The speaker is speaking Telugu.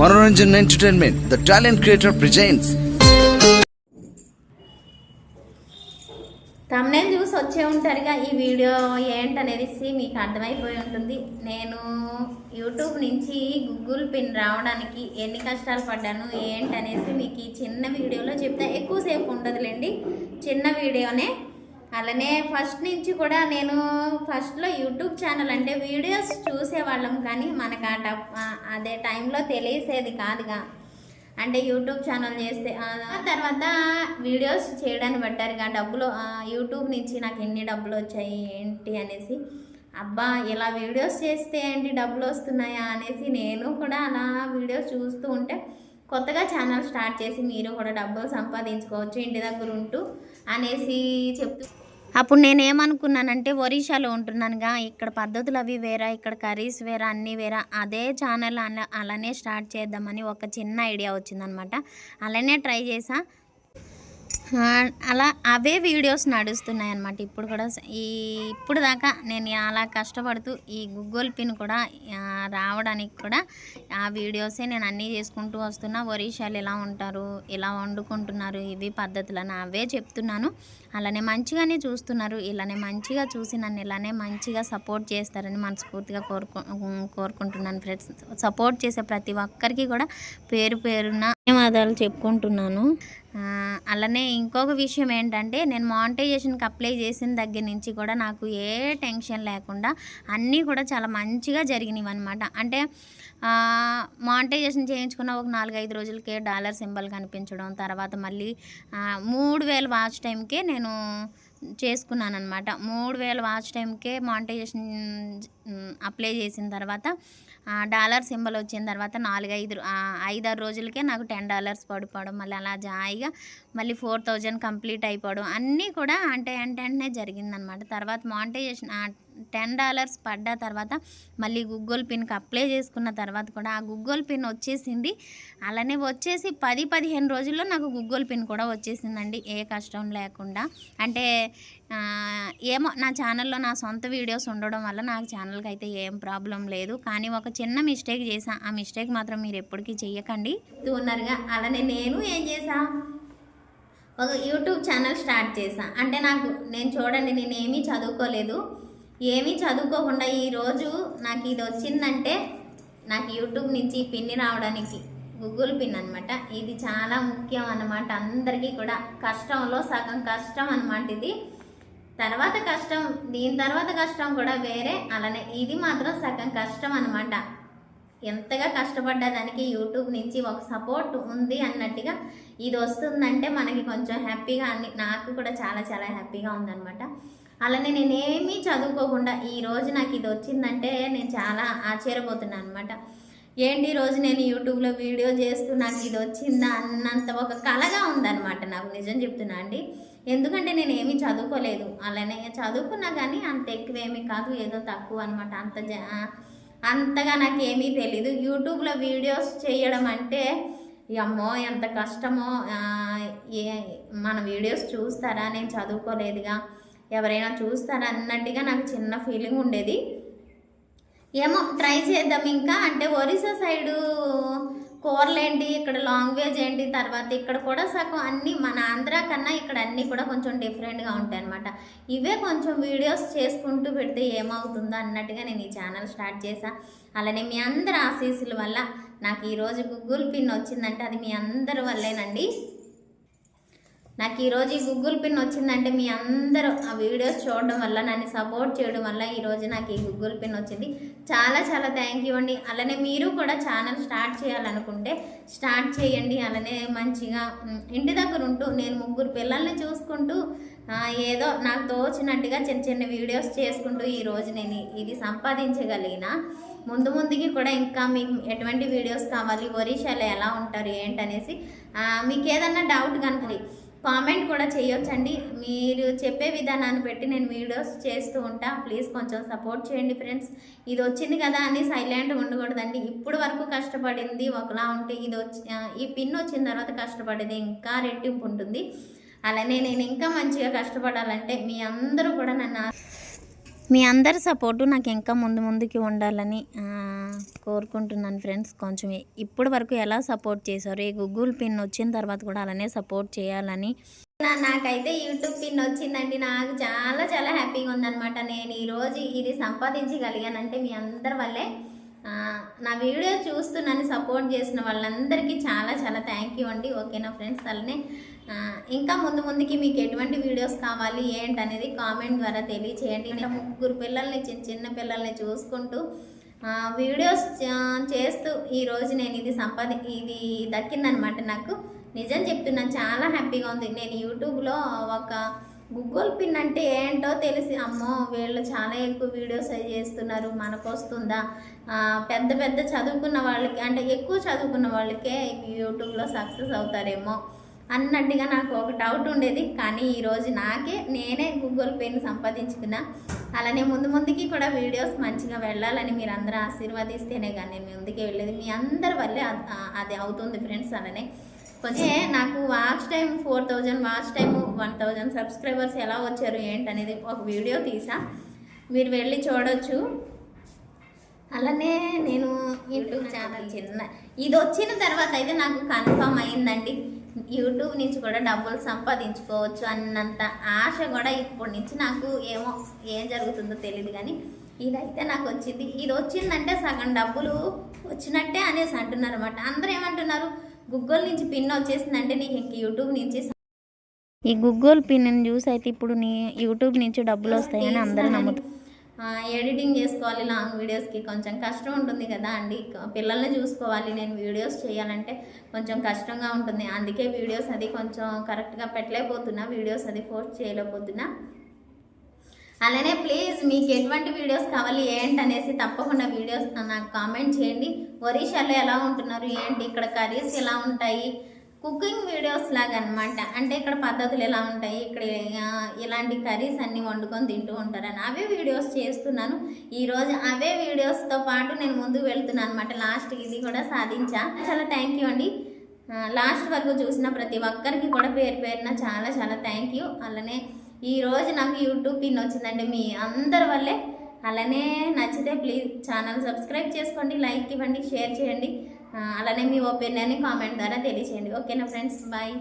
Manoranjan entertainment the talent creator presents తమ్నేం చూసి వచ్చే ఉంటారుగా ఈ వీడియో ఏంటనేది మీకు అర్థమైపోయి ఉంటుంది. నేను యూట్యూబ్ నుంచి గూగుల్ పిన్ రావడానికి ఎన్ని కష్టాలు పడ్డాను ఏంటనేసి మీకు ఈ చిన్న వీడియోలో చెప్తా. ఎక్కువసేపు ఉండదులేండి. చిన్న వీడియోనే అలానే ఫస్ట్ నుంచి కూడా నేను ఫస్ట్లో యూట్యూబ్ ఛానల్ అంటే వీడియోస్ చూసేవాళ్ళం కానీ మనకు ఆ అదే టైంలో తెలిసేది కాదుగా. అంటే యూట్యూబ్ ఛానల్ చేస్తే తర్వాత వీడియోస్ చేయడానికి పట్టారుగా డబ్బులు యూట్యూబ్ నుంచి నాకు ఎన్ని డబ్బులు వచ్చాయి ఏంటి అనేసి. అబ్బా ఇలా వీడియోస్ చేస్తే ఏంటి డబ్బులు వస్తున్నాయా అనేసి నేను కూడా అలా వీడియోస్ చూస్తూ ఉంటే కొత్తగా ఛానల్ స్టార్ట్ చేసి మీరు కూడా డబ్బులు సంపాదించుకోవచ్చు ఇంటి దగ్గర ఉంటూ అనేసి చెప్తూ అప్పుడు నేను ఏమనుకున్నానంటే ఒరిస్సాలో ఉంటున్నానుగా ఇక్కడ పద్ధతులు అవి వేరా ఇక్కడ కర్రీస్ వేరా అన్నీ వేరా అదే ఛానల్ అలా అలానే స్టార్ట్ చేద్దామని ఒక చిన్న ఐడియా వచ్చిందనమాట. అలానే ట్రై చేసా. అలా అవే వీడియోస్ నడుస్తున్నాయి అన్నమాట ఇప్పుడు కూడా ఈ ఇప్పుడు దాకా నేను అలా కష్టపడుతూ ఈ గూగుల్ పిన్ కూడా రావడానికి కూడా ఆ వీడియోసే నేను అన్నీ చేసుకుంటూ వస్తున్నా. ఒరిషాలు ఎలా ఉంటారు ఎలా వండుకుంటున్నారు ఇవి పద్ధతులను అవే చెప్తున్నాను. అలానే మంచిగానే చూస్తున్నారు. ఇలానే మంచిగా చూసి నన్ను ఇలానే మంచిగా సపోర్ట్ చేస్తారని మనస్ఫూర్తిగా కోరుకు కోరుకుంటున్నాను ఫ్రెండ్స్ సపోర్ట్ చేసే ప్రతి ఒక్కరికి కూడా పేరు పేరున ధన్యవాదాలు చెప్పుకుంటున్నాను. అలానే ఇంకొక విషయం ఏంటంటే నేను మానిటైజేషన్కి అప్లై చేసిన దగ్గర నుంచి కూడా నాకు ఏ టెన్షన్ లేకుండా అన్నీ కూడా చాలా మంచిగా జరిగినవి అనమాట అంటే మానిటైజేషన్ చేయించుకున్న ఒక నాలుగైదు రోజులకే డాలర్ సింబల్ కనిపించడం తర్వాత మళ్ళీ మూడు వేల వాచ్ టైంకే నేను చేసుకున్నాను అనమాట మూడు వేల వాచ్ టైంకే మానిటైజేషన్ అప్లై చేసిన తర్వాత డాలర్ సింబల్ వచ్చిన తర్వాత నాలుగు ఐదు ఐదారు రోజులకే నాకు టెన్ డాలర్స్ పడిపోవడం మళ్ళీ అలా జాయిగా మళ్ళీ ఫోర్ థౌజండ్ కంప్లీట్ అయిపోవడం అన్నీ కూడా అంటే అంటే వెంటనే జరిగిందనమాట. తర్వాత మానిటైజేషన్ టెన్ డాలర్స్ పడ్డ తర్వాత మళ్ళీ గూగుల్ పిన్కి అప్లై చేసుకున్న తర్వాత కూడా ఆ గూగుల్ పిన్ వచ్చేసింది. అలానే వచ్చేసి పది పదిహేను రోజుల్లో నాకు గూగుల్ పిన్ కూడా వచ్చేసిందండి ఏ కష్టం లేకుండా. అంటే ఏమో నా ఛానల్లో నా సొంత వీడియోస్ ఉండడం వల్ల నాకు ఛానల్కి అయితే ఏం ప్రాబ్లం లేదు. కానీ ఒక చిన్న మిస్టేక్ చేసా ఆ మిస్టేక్ మాత్రం మీరు ఎప్పటికీ చెయ్యకండి. ఉన్నారుగా. అలానే నేను ఏం చేసా ఒక యూట్యూబ్ ఛానల్ స్టార్ట్ చేసా అంటే నాకు నేను చూడండి నేను ఏమీ చదువుకోలేదు. ఏమీ చదువుకోకుండా ఈరోజు నాకు ఇది వచ్చిందంటే నాకు యూట్యూబ్ నుంచి పిన్ని రావడానికి గూగుల్ పిన్ అనమాట ఇది చాలా ముఖ్యం అన్నమాట. అందరికీ కూడా కష్టంలో సగం కష్టం అనమాట ఇది. తర్వాత కష్టం దీని తర్వాత కష్టం కూడా వేరే అలానే ఇది మాత్రం సగం కష్టం అనమాట ఎంతగా కష్టపడ్డా దానికి యూట్యూబ్ నుంచి ఒక సపోర్ట్ ఉంది అన్నట్టుగా ఇది వస్తుందంటే మనకి కొంచెం హ్యాపీగా అన్ని నాకు కూడా చాలా చాలా హ్యాపీగా ఉందన్నమాట. అలానే నేనేమీ చదువుకోకుండా ఈ రోజు నాకు ఇది వచ్చిందంటే నేను చాలా ఆశ్చర్యపోతున్నాను అనమాట ఏంటి ఈ రోజు నేను యూట్యూబ్లో వీడియో చేస్తూ నాకు ఇది వచ్చిందా అన్నంత ఒక కళగా ఉందన్నమాట నాకు నిజం చెప్తున్నా అండి. ఎందుకంటే నేను ఏమీ చదువుకోలేదు. అలానే చదువుకున్నా కానీ అంత ఎక్కువ ఏమీ కాదు ఏదో తక్కువ అనమాట అంత జ అంతగా నాకు ఏమీ తెలీదు. యూట్యూబ్లో వీడియోస్ చేయడం అంటే అమ్మో ఎంత కష్టమో ఏ మన వీడియోస్ చూస్తారా? నేను చదువుకోలేదుగా. ఎవరైనా చూస్తారా? అన్నట్టుగా నాకు చిన్న ఫీలింగ్ ఉండేది. ఏమో ట్రై చేద్దాం ఇంకా. అంటే ఒరిస్సా సైడు కూరలు ఏంటి ఇక్కడ లాంగ్వేజ్ ఏంటి తర్వాత ఇక్కడ కూడా సగం అన్నీ మన ఆంధ్ర కన్నా ఇక్కడ అన్నీ కూడా కొంచెం డిఫరెంట్గా ఉంటాయి అనమాట ఇవే కొంచెం వీడియోస్ చేసుకుంటూ పెడితే ఏమవుతుందో అన్నట్టుగా నేను ఈ ఛానల్ స్టార్ట్ చేశా. అలానే మీ అందరి ఆశీస్సుల వల్ల నాకు ఈరోజు గూగుల్ పిన్ వచ్చిందంటే అది మీ అందరి వల్లేనండి. నాకు ఈరోజు ఈ గూగుల్ పిన్ వచ్చిందంటే మీ అందరూ ఆ వీడియోస్ చూడడం వల్ల నన్ను సపోర్ట్ చేయడం వల్ల ఈరోజు నాకు ఈ గూగుల్ పిన్ వచ్చింది. చాలా చాలా థ్యాంక్ యూ అండి. అలానే మీరు కూడా ఛానల్ స్టార్ట్ చేయాలనుకుంటే స్టార్ట్ చేయండి. అలానే మంచిగా ఇంటి దగ్గర ఉంటూ నేను ముగ్గురు పిల్లల్ని చూసుకుంటూ ఏదో నాకు తోచినట్టుగా చిన్న చిన్న వీడియోస్ చేసుకుంటూ ఈరోజు నేను ఇది సంపాదించగలిగిన ముందు ముందుకి కూడా ఇంకా మీకు ఎటువంటి వీడియోస్ కావాలి ఒరిషాలో ఎలా ఉంటారు ఏంటనేసి మీకు ఏదన్నా డౌట్ కనుక కామెంట్ కూడా చేయొచ్చండి. మీరు చెప్పే విధానాన్ని పెట్టి నేను వీడియోస్ చేస్తూ ఉంటా. ప్లీజ్ కొంచెం సపోర్ట్ చేయండి ఫ్రెండ్స్. ఇది వచ్చింది కదా అని సైలెంట్ ఉండకూడదండి. ఇప్పుడు వరకు కష్టపడింది ఒకలా ఉంటే ఇది వచ్చి ఈ పిన్ వచ్చిన తర్వాత కష్టపడేది ఇంకా రెట్టింపు ఉంటుంది. అలానే నేను ఇంకా మంచిగా కష్టపడాలంటే మీ అందరూ కూడా నన్ను మీ అందరి సపోర్టు నాకు ఇంకా ముందు ముందుకి ఉండాలని కోరుకుంటున్నాను ఫ్రెండ్స్. కొంచెం ఇప్పటి వరకు ఎలా సపోర్ట్ చేశారు ఈ గూగుల్ పిన్ వచ్చిన తర్వాత కూడా అలానే సపోర్ట్ చేయాలని. నాకైతే యూట్యూబ్ పిన్ వచ్చిందండి. నాకు చాలా చాలా హ్యాపీగా ఉందనమాట నేను ఈరోజు ఇది సంపాదించగలిగానంటే మీ అందరి వల్లే. నా వీడియో చూస్తూ నన్ను సపోర్ట్ చేసిన వాళ్ళందరికీ చాలా చాలా థ్యాంక్ యూ అండి. ఓకేనా ఫ్రెండ్స్? అలానే ఇంకా ముందు ముందుకి మీకు ఎటువంటి వీడియోస్ కావాలి ఏంటి అనేది కామెంట్ ద్వారా తెలియచేయండి. నేను ముగ్గురు పిల్లల్ని చిన్న చిన్న పిల్లల్ని చూసుకుంటూ వీడియోస్ చేస్తూ ఈరోజు నేను ఇది సంపాది ఇది దక్కిందనమాట నాకు. నిజం చెప్తున్నాను చాలా హ్యాపీగా ఉంది. నేను యూట్యూబ్లో ఒక గూగుల్ పిన్ అంటే ఏంటో తెలిసి అమ్మో వీళ్ళు చాలా ఎక్కువ వీడియోస్ చేస్తున్నారు మనకు వస్తుందా పెద్ద పెద్ద చదువుకున్న వాళ్ళకి అంటే ఎక్కువ చదువుకున్న వాళ్ళకే యూట్యూబ్లో సక్సెస్ అవుతారేమో. అన్నట్టుగా నాకు ఒక డౌట్ ఉండేది. కానీ ఈరోజు నాకే నేనే గూగుల్ పేని సంపాదించుకున్నా. అలానే ముందు ముందుకి కూడా వీడియోస్ మంచిగా వెళ్ళాలని మీరు అందరూ ఆశీర్వదిస్తేనే కానీ నేను ముందుకే వెళ్ళేది. మీ అందరి వల్లే అద్- అవుతుంది ఫ్రెండ్స్ అలానే. కొంచెం నాకు watch time four thousand watch time one thousand subscribers ఎలా వచ్చారు ఏంటనేది ఒక వీడియో తీసా. మీరు వెళ్ళి చూడొచ్చు. అలానే నేను యూట్యూబ్ ఛానల్ చిన్న ఇది వచ్చిన తర్వాత అయితే నాకు కన్ఫర్మ్ అయిందండి. యూట్యూబ్ నుంచి కూడా డబ్బులు సంపాదించుకోవచ్చు అన్నంత ఆశ కూడా ఇప్పటి నుంచి నాకు ఏమో ఏం జరుగుతుందో తెలియదు కానీ ఇదైతే నాకు వచ్చింది. ఇది వచ్చిందంటే సగం డబ్బులు వచ్చినట్టే అనేసి అంటున్నారు అనమాట అందరూ ఏమంటున్నారు? గూగుల్ నుంచి పిన్ వచ్చేసిందంటే నీకు ఇంక యూట్యూబ్ నుంచి ఈ గూగుల్ పిన్ చూసి అయితే ఇప్పుడు నీ యూట్యూబ్ నుంచి డబ్బులు వస్తాయని అందరూ నమ్ముతారు ఎడిటింగ్ చేసుకోవాలి లాంగ్ వీడియోస్కి కొంచెం కష్టం ఉంటుంది కదా అండి. పిల్లల్ని చూసుకోవాలి. నేను వీడియోస్ చేయాలంటే కొంచెం కష్టంగా ఉంటుంది. అందుకే వీడియోస్ అది కొంచెం కరెక్ట్గా పెట్టలేకపోతున్నా. వీడియోస్ అది పోస్ట్ చేయలేకపోతున్నా. అలానే ప్లీజ్ మీకు ఎటువంటి వీడియోస్ కావాలి ఏంటనేసి తప్పకుండా వీడియోస్ నాకు కామెంట్ చేయండి. ఒరిషాలో ఎలా ఉంటున్నారు ఏంటి ఇక్కడ కర్రీస్ ఎలా ఉంటాయి కుకింగ్ వీడియోస్ లాగా అనమాట అంటే ఇక్కడ పద్ధతులు ఎలా ఉంటాయి ఇక్కడ ఇలాంటి కర్రీస్ అన్ని వండుకొని తింటూ ఉంటారని అవే వీడియోస్ చేస్తున్నాను. ఈరోజు అవే వీడియోస్తో పాటు నేను ముందుకు వెళ్తున్నాను అనమాట లాస్ట్ ఇది కూడా సాధించా. చాలా థ్యాంక్ యూ అండి. లాస్ట్ వరకు చూసిన ప్రతి ఒక్కరికి కూడా పేరు పేరున చాలా చాలా థ్యాంక్ యూ అలానే ఈ రోజు నాకు యూట్యూబ్ పిన్ వచ్చిందంటే మీ అందరి వల్లే. అలానే నచ్చితే ప్లీజ్ ఛానల్ సబ్స్క్రైబ్ చేసుకోండి లైక్ ఇవ్వండి షేర్ చేయండి. అలానే మీ ఒపీనియన్ని కామెంట్ ద్వారా తెలియచేయండి. ఓకేనా ఫ్రెండ్స్? బాయ్.